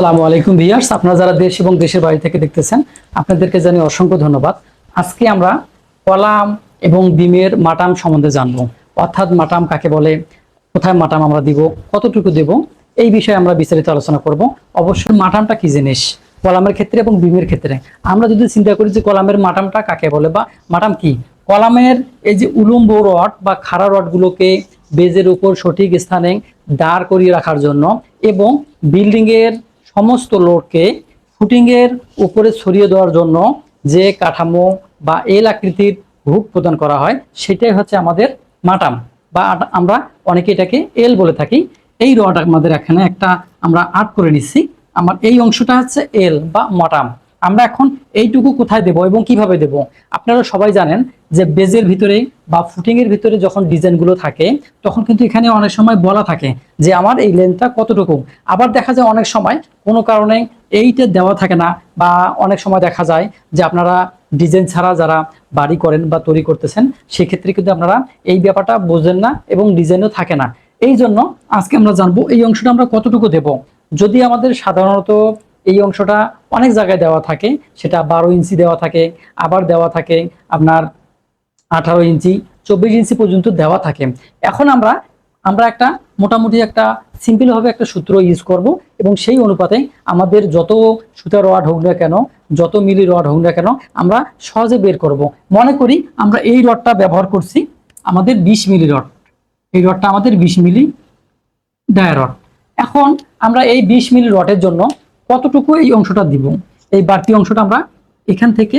আসসালামু আলাইকুম ভিয়ার্স আপনারা যারা দেশ এবং দেশের বাইরে থেকে দেখতেছেন, আপনাদেরকে জানি অসংখ্য ধন্যবাদ। আজকে আমরা কলাম এবং ডিমের মাটাম সম্বন্ধে জানব। অর্থাৎ মাটাম কাকে বলে, কোথায় মাটাম আমরা দিব, কতটুকু দেব, এই বিষয়ে আমরা বিস্তারিত আলোচনা করব। অবশ্যই মাটামটা কি জিনিস, কলামের ক্ষেত্রে এবং ডিমের ক্ষেত্রে। আমরা যদি চিন্তা করি যে কলামের মাটামটা কাকে বলে বা মাটাম কি, কলামের এই যে উলম্ব রড বা খাড়া রডগুলোকে বেজের উপর সঠিক স্থানে দাঁড় করিয়ে রাখার জন্য এবং বিল্ডিংয়ের সমস্ত লোডকে ফুটিংয়ের উপরে ছড়িয়ে দেওয়ার জন্য যে কাঠামো বা এল আকৃতির হুক প্রদান করা হয়, সেটাই হচ্ছে আমাদের মাটাম বা আমরা অনেকে এটাকে এল বলে থাকি। এই রড আমাদের এখানে একটা আমরা আর্ট করে নিচ্ছি। আমার এই অংশটা হচ্ছে এল বা মাটাম। আমরা এখন এইটুকু কোথায় দেব এবং কীভাবে দেব? আপনারা সবাই জানেন যে বেজের ভিতরে বা ফুটিংয়ের ভিতরে যখন ডিজাইনগুলো থাকে, তখন কিন্তু এখানে অনেক সময় বলা থাকে যে আমার এই লেন্থটা কতটুকু। আবার দেখা যায় অনেক সময় কোনো কারণে এইটা দেওয়া থাকে না বা অনেক সময় দেখা যায় যে আপনারা ডিজাইন ছাড়া যারা বাড়ি করেন বা তৈরি করতেছেন, সেক্ষেত্রে কিন্তু আপনারা এই ব্যাপারটা বোঝেন না এবং ডিজাইনও থাকে না। এই জন্য আজকে আমরা জানব এই অংশটা আমরা কতটুকু দেব। যদি আমাদের সাধারণত এই অংশটা অনেক জায়গায় দেওয়া থাকে। সেটা বারো ইঞ্চি দেওয়া থাকে, আবার দেওয়া থাকে আপনার আঠারো ইঞ্চি, চব্বিশ ইঞ্চি পর্যন্ত দেওয়া থাকে। এখন আমরা আমরা একটা মোটামুটি একটা সিম্পলভাবে একটা সূত্র ইউজ করব এবং সেই অনুপাতে আমাদের যত সুতার রড হোক না কেন, যত মিলি রড হোক না কেন, আমরা সহজে বের করব। মনে করি আমরা এই রডটা ব্যবহার করছি আমাদের বিশ মিলি রড। এই রডটা আমাদের বিশ মিলি ডায়া রড এখন আমরা এই বিশ মিলি রডের জন্য কতটুকু এই অংশটা দিব? এই বাড়তি অংশটা আমরা এখান থেকে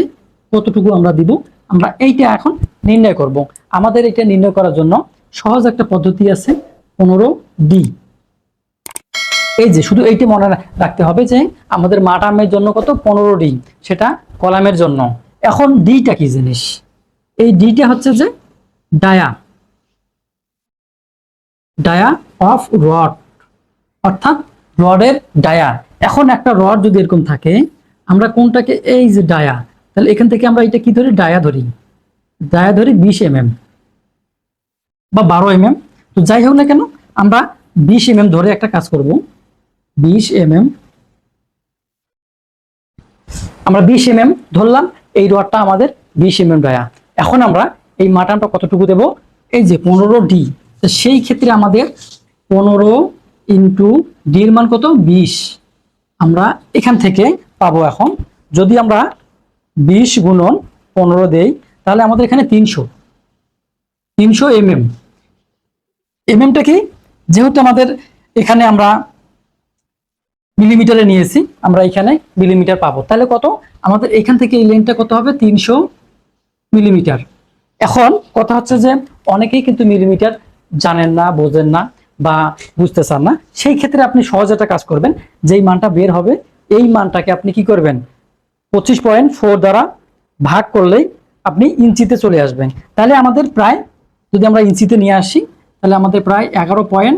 কতটুকু আমরা দিব? আমরা এইটা এখন নির্ণয় করব। আমাদের এটা নির্ণয় করার জন্য সহজ একটা পদ্ধতি আছে পনেরো ডি। এই যে শুধু এইটি মনে রাখতে হবে যে আমাদের মাটামের জন্য কত? পনেরো ডি, সেটা কলামের জন্য। এখন ডিটা কি জিনিস? এই ডিটা হচ্ছে যে ডায়া ডায়া অফ রড অর্থাৎ রডের ডায়া এখন একটা রড যদি এরকম থাকে, আমরা কোনটাকে, এই যে ডায়া, তাহলে এখান থেকে আমরা এটা কি ধরি? ডায়া ধরি। ডায়া ধরি বিশ এম এম বা বারো এম এম তো যাই হোক না কেন, আমরা বিশ এম এম ধরে একটা কাজ করব। বিশ এম এম আমরা বিশ এম এম ধরলাম, এই রডটা আমাদের বিশ এম এম ডায়া। এখন আমরা এই মাটানটা কতটুকু দেব? এই যে পনেরো ডি। সেই ক্ষেত্রে আমাদের পনেরো ইন্টু ডির মান কত? বিশ। আমরা এখান থেকে পাবো এখন। যদি আমরা বিশ গুণন পনেরো দেই, তাহলে আমাদের এখানে তিনশো। তিনশো এম এম এমএমটা কি? যেহেতু আমাদের এখানে আমরা মিলিমিটারে নিয়েছি, আমরা এখানে মিলিমিটার পাবো। তাহলে কত? আমাদের এখান থেকে এই লেনটা কত হবে? তিনশো মিলিমিটার। এখন কথা হচ্ছে যে অনেকেই কিন্তু মিলিমিটার জানেন না, বোঝেন না। বা বুঝতে চান না, সেই ক্ষেত্রে আপনি সহজ একটা কাজ করবেন। যেই মানটা বের হবে, এই মানটাকে আপনি কি করবেন? পঁচিশ পয়েন্ট ফোর দ্বারা ভাগ করলেই আপনি ইঞ্চিতে চলে আসবেন। তাহলে আমাদের প্রায়, যদি আমরা ইঞ্চিতে নিয়ে আসি, তাহলে আমাদের প্রায় এগারো পয়েন্ট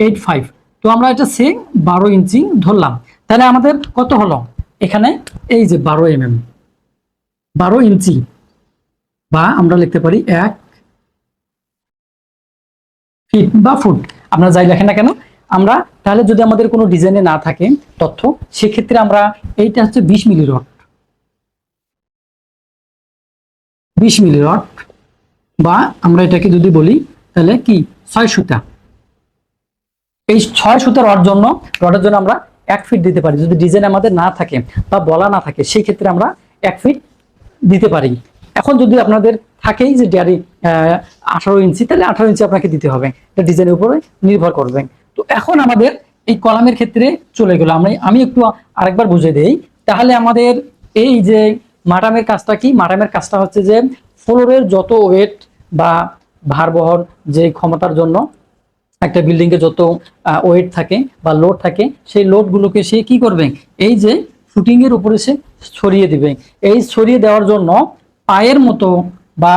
এইট ফাইভ তো আমরা এটা সে বারো ইঞ্চি ধরলাম। তাহলে আমাদের কত হলো? এখানে এই যে বারো এম এম বারো ইঞ্চি, বা আমরা লিখতে পারি এক ফিট বা ফুট আপনারা যাই লেখেন না কেন, আমরা তাহলে যদি আমাদের কোনো ডিজাইনে না থাকে তথ্য, সেক্ষেত্রে আমরা এইটা হচ্ছে বিশ মিলি রড। বিশ মিলি রড, বা আমরা এটাকে যদি বলি, তাহলে কি? ছয় সুতা। এই ছয় সুতা রড জন্য, রডের জন্য আমরা এক ফিট দিতে পারি। যদি ডিজাইন আমাদের না থাকে বা বলা না থাকে, সেই ক্ষেত্রে আমরা এক ফিট দিতে পারি। এখন যদি আপনাদের থাকেই যে ডেয়ারি আঠারো ইঞ্চি, তাহলে আঠারো ইঞ্চি আপনাকে দিতে হবে। এটা ডিজাইনের উপরে নির্ভর করবে। তো এখন আমাদের এই কলামের ক্ষেত্রে চলে গেল। আমরা আমি একটু আরেকবার বুঝে দেই। তাহলে আমাদের এই যে মাটামের কাজটা কি? মাটামের কাজটা হচ্ছে যে ফ্লোরের যত ওয়েট বা ভারবহন যে ক্ষমতার জন্য একটা বিল্ডিং এ যত ওয়েট থাকে বা লোড থাকে, সেই লোডগুলোকে সে কি করবে? এই যে ফুটিং এর উপরে সে ছড়িয়ে দিবে। এই ছড়িয়ে দেওয়ার জন্য পায়ের মতো বা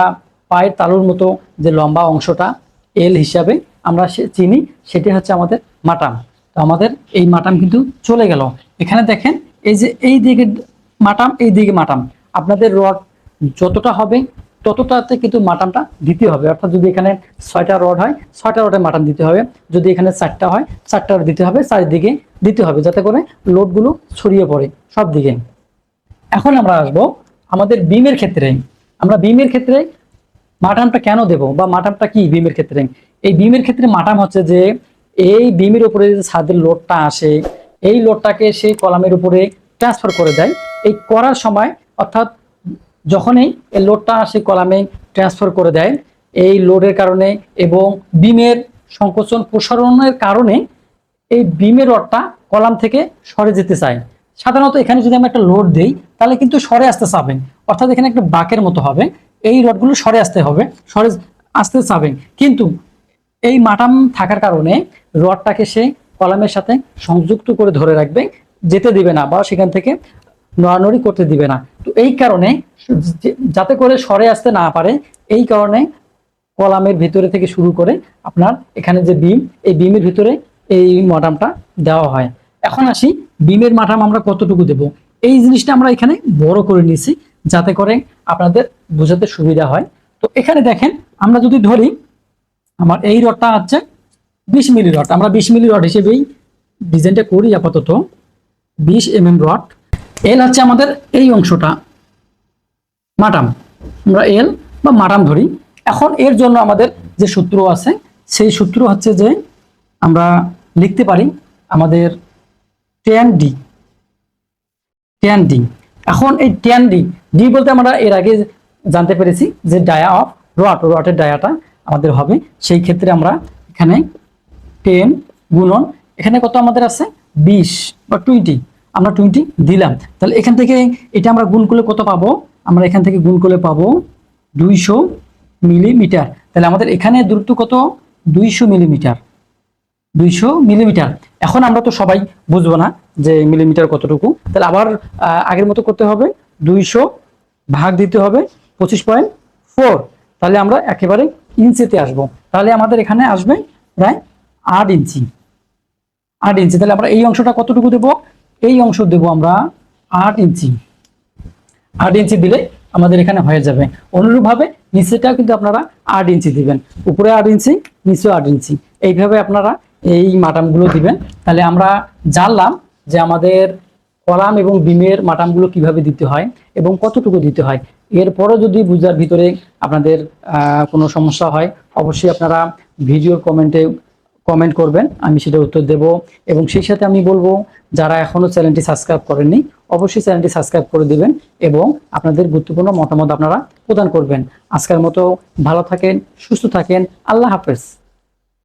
পায়ের তালুর মতো যে লম্বা অংশটা, এল হিসাবে আমরা চিনি, সেটি হচ্ছে আমাদের মাটাম। তো আমাদের এই মাটাম কিন্তু চলে গেল। এখানে দেখেন, এই যে এই দিকে মাটাম, এই দিকে মাটাম। আপনাদের রড যতটা হবে, ততটাতে কিন্তু মাটামটা দিতে হবে। অর্থাৎ যদি এখানে ছয়টা রড হয়, ছয়টা রডে মাটাম দিতে হবে। যদি এখানে চারটা হয়, চারটা দিতে হবে, চারিদিকে দিতে হবে, যাতে করে লোডগুলো ছড়িয়ে পড়ে সব দিকে এখন আমরা আসব আমাদের বিমের ক্ষেত্রে, আমরা বিমের ক্ষেত্রে মাটামটা কেন দেব বা মাটামটা কি বিমের ক্ষেত্রে? এই বিমের ক্ষেত্রে মাটাম হচ্ছে যে, এই বিমের উপরে যে ছাদের লোডটা আসে, এই লোডটাকে সেই কলামের উপরে ট্রান্সফার করে দেয়। এই করার সময়, অর্থাৎ যখনই এই লোডটা আসে কলামে ট্রান্সফার করে দেয়, এই লোডের কারণে এবং বিমের সংকোচন প্রসারণের কারণে এই বিমের রডটা কলাম থেকে সরে যেতে চায়। সাধারণত এখানে যদি আমরা একটা লোড দেই, তাহলে কিন্তু সরে আসতে চাবেন। অর্থাৎ এখানে একটা বাকের মতো হবে। এই রডগুলো সরে আসতে হবে, সরে আসতে চাবেন। কিন্তু এই মাটাম থাকার কারণে রডটাকে সে কলামের সাথে সংযুক্ত করে ধরে রাখবে, যেতে দিবে না বা সেখান থেকে নড়ানড়ি করতে দিবে না। তো এই কারণে যাতে করে সরে আসতে না পারে, এই কারণে কলামের ভিতরে থেকে শুরু করে আপনার এখানে যে বিম, এই বিমের ভিতরে এই মাটামটা দেওয়া হয়। এখন আসি বিমের মাটাম আমরা কতটুকু দেব? এই জিনিসটা আমরা এখানে বড় করে নিয়েছি, যাতে করে আপনাদের বোঝাতে সুবিধা হয়। তো এখানে দেখেন, আমরা যদি ধরি, আমার এই রডটা হচ্ছে বিশ মিলি রড। আমরা বিশ মিলি রড হিসেবেই ডিজাইনটা করি আপাতত। বিশ এম এম রড। এল হচ্ছে আমাদের এই অংশটা মাটাম আমরা এল বা মাটাম ধরি। এখন এর জন্য আমাদের যে সূত্র আছে, সেই সূত্র হচ্ছে যে আমরা লিখতে পারি আমাদের টেন ডি টেন ডি এখন এই টেন ডি ডি বলতে আমরা এর আগে জানতে পেরেছি যে ডায়া অফ রট রটের ডায়াটা আমাদের হবে। সেই ক্ষেত্রে আমরা এখানে টেন গুণন, এখানে কত আমাদের আছে? বিশ বা টোয়েন্টি আমরা টোয়েন্টি দিলাম। তাহলে এখান থেকে এটা আমরা গুণ করলে কত পাবো? আমরা এখান থেকে গুণ করলে পাবো দুইশো মিলিমিটার। তাহলে আমাদের এখানে দূরত্ব কত? দুইশো মিলিমিটার। দুইশো মিলিমিটার। এখন আমরা তো সবাই বুঝব না যে মিলিমিটার কতটুকু। তাহলে আবার আগের মতো করতে হবে। দুইশো ভাগ দিতে হবে পঁচিশ পয়েন্ট ফোর। তাহলে আমরা একেবারে ইঞ্চিতে আসব। তাহলে আমাদের এখানে আসবে প্রায় আট ইঞ্চি। আট ইঞ্চি। তাহলে আমরা এই অংশটা কতটুকু দেব? এই অংশ দেব আমরা আট ইঞ্চি। আট ইঞ্চি দিলে আমাদের এখানে হয়ে যাবে। অনুরূপভাবে নিচেটাও কিন্তু আপনারা আট ইঞ্চি দিবেন। উপরে আট ইঞ্চি, নিচেও আট ইঞ্চি। এইভাবে আপনারা এই মাটামগুলো দিবেন। তাহলে আমরা জানলাম যে আমাদের কলাম এবং বিমের মাটামগুলো কীভাবে দিতে হয় এবং কতটুকু দিতে হয়। এরপরও যদি বুঝার ভিতরে আপনাদের কোনো সমস্যা হয়, অবশ্যই আপনারা ভিডিওর কমেন্টে কমেন্ট করবেন, আমি সেটা উত্তর দেব। এবং সেই সাথে আমি বলব, যারা এখনও চ্যানেলটি সাবস্ক্রাইব করেননি, অবশ্যই চ্যানেলটি সাবস্ক্রাইব করে দিবেন এবং আপনাদের গুরুত্বপূর্ণ মতামত আপনারা প্রদান করবেন। আজকের মতো ভালো থাকেন, সুস্থ থাকেন, আল্লাহ হাফেজ।